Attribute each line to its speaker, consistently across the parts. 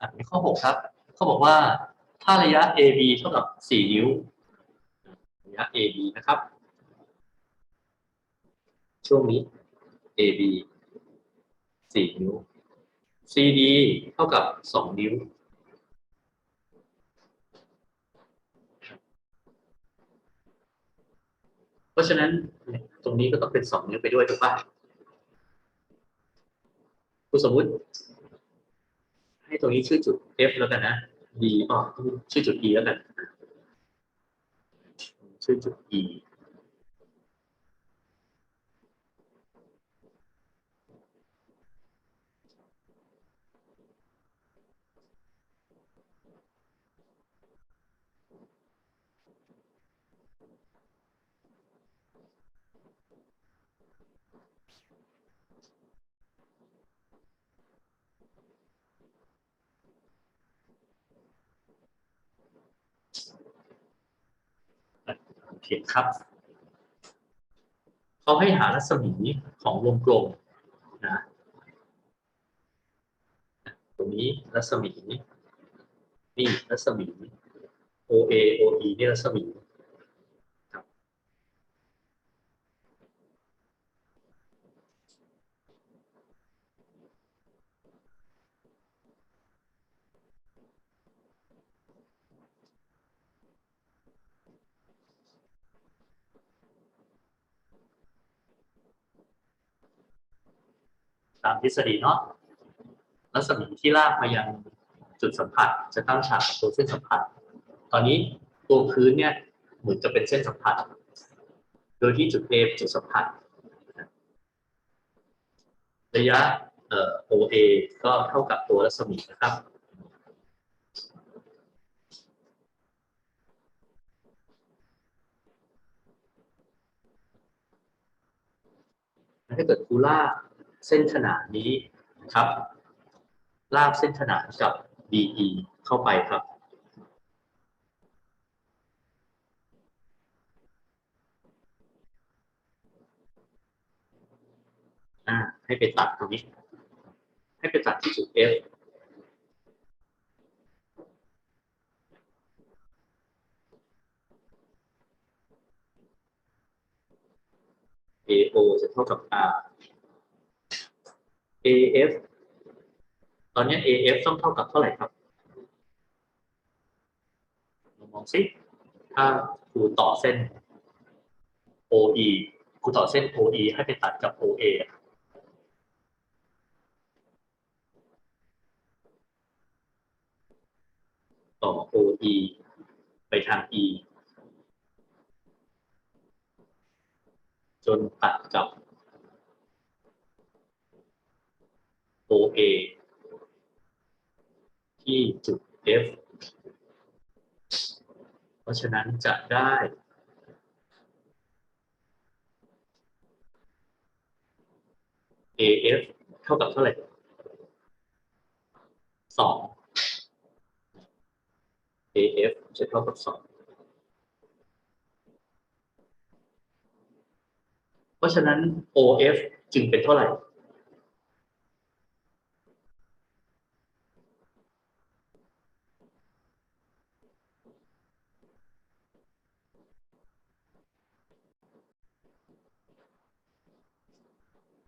Speaker 1: อะในข้อหกครับ เขาบอกว่าถ้าระยะ AB เท่ากับสี่นิ้ว ระยะ AB นะครับ ช่วงนี้ AB สี่นิ้ว CD เท่ากับสองนิ้ว เพราะฉะนั้นตรงนี้ก็ต้องเป็นสองนิ้วไปด้วยถูกป่ะคุณสมมุติ ให้ตรงนี้ชื่อจุด F แล้วกันนะ D อ๋อชื่อจุด E แล้วกัน ชื่อจุด E โอเคครับเขาให้หารัศมีของวงกลมนะตรงนี้รัศมีนี่รัศมี OA OE นี่รัศมี ตามทฤษฎีเนาะรัศมีที่ลากมายังจุดสัมผัส จะตั้งฉากกับตัวเส้นสัมผัส ตอนนี้ตัวพื้นเนี่ยเหมือนจะเป็นเส้นสัมผัส โดยที่จุด A เป็นจุดสัมผัส ระยะ OA ก็เท่ากับตัวรัศมีนะครับ ถ้าเกิดครูลากเส้นขนานนี้นะครับ ลากเส้นขนานกับ BE เข้าไปครับให้ไปตัดตรงนี้ ให้ไปตัดที่จุด F AO จะเท่ากับ R AF ตอนนี้ AF ต้องเท่ากับเท่าไหร่ครับลองมองสิถ้าครูต่อเส้น OE ครูต่อเส้น OE ให้ไปตัดกับ OA อะต่อ OE ไปทาง E จนตัดกับ OA ที่จุด F เพราะฉะนั้นจะได้ AF เท่ากับเท่าไหร่สอง AF จะเท่ากับ2 เพราะฉะนั้น OF จึงเป็นเท่าไหร่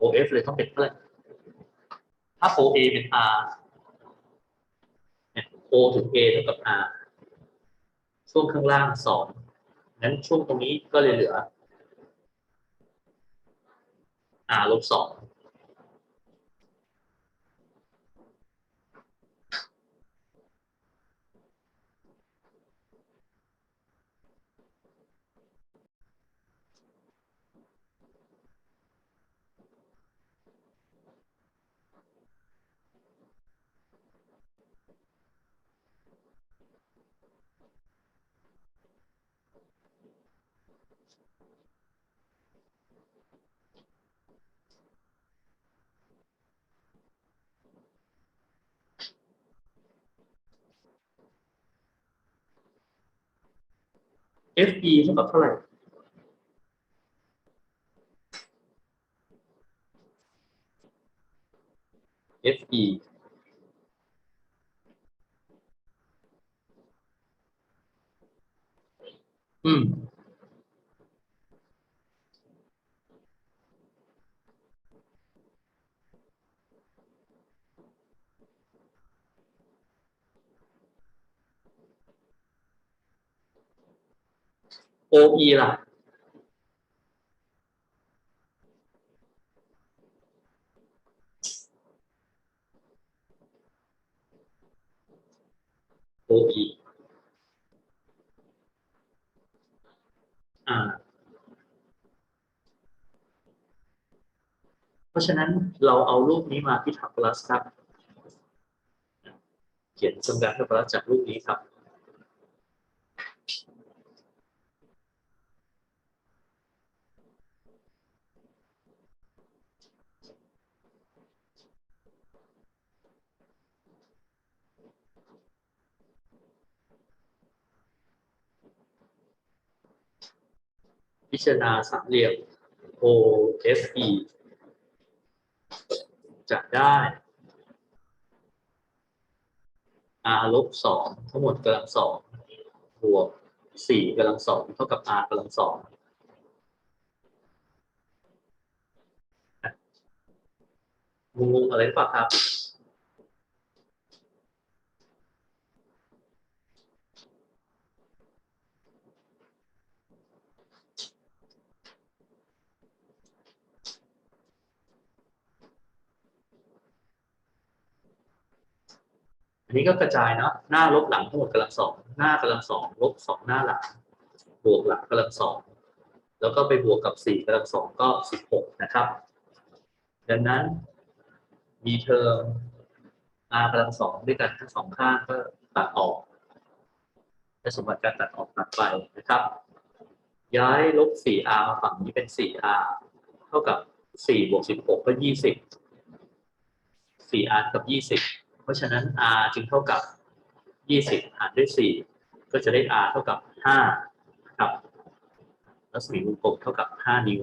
Speaker 1: OF เลยต้องเป็นเท่าไหร่ ถ้า OA เป็น R เนี่ย O ถึง A เท่ากับ R ช่วงข้างล่างสองงั้นช่วงตรงนี้ก็เลยเหลือ R ลบสอง fe เท่ากับเท่าไหร่ fe อืม อ OE ล่ะ OE อ่า เพราะฉะนั้นเราเอารูปนี้มาที่ทับลัสครับ เขียนสมการทับลัสจากรูปนี้ครับ พิจารณาสามเหลี่ยม OSE จะได้ r ลบสองทั้งหมดกำลังสองบวกสี่กำลังสองเท่ากับ r กำลังสอง งงอะไรหรือเปล่าครับอันนี้ก็กระจายเนาะหน้าลบหลังทั้งหมดกำลังสองหน้ากำลังสองลบสองหน้าหลัง บวกหลังกำลังสองแล้วก็ไปบวกกับสี่กำลังสองก็สิบหกนะครับ ดังนั้น มีเทอม r กำลังสองด้วยกันทั้งสองข้างก็ตัดออกและสมบัติการตัดออกตัดไปนะครับ ย้ายลบ 4r มาฝั่งนี้เป็น 4r เท่ากับ 4 บวก 16 ก็ 20 4r กับ 20 เพราะฉะนั้น r จึงเท่ากับ 20 หารด้วย 4 ก็จะได้ r เท่ากับ 5 นะครับรัศมีวงกลมเท่ากับ 5 นิ้ว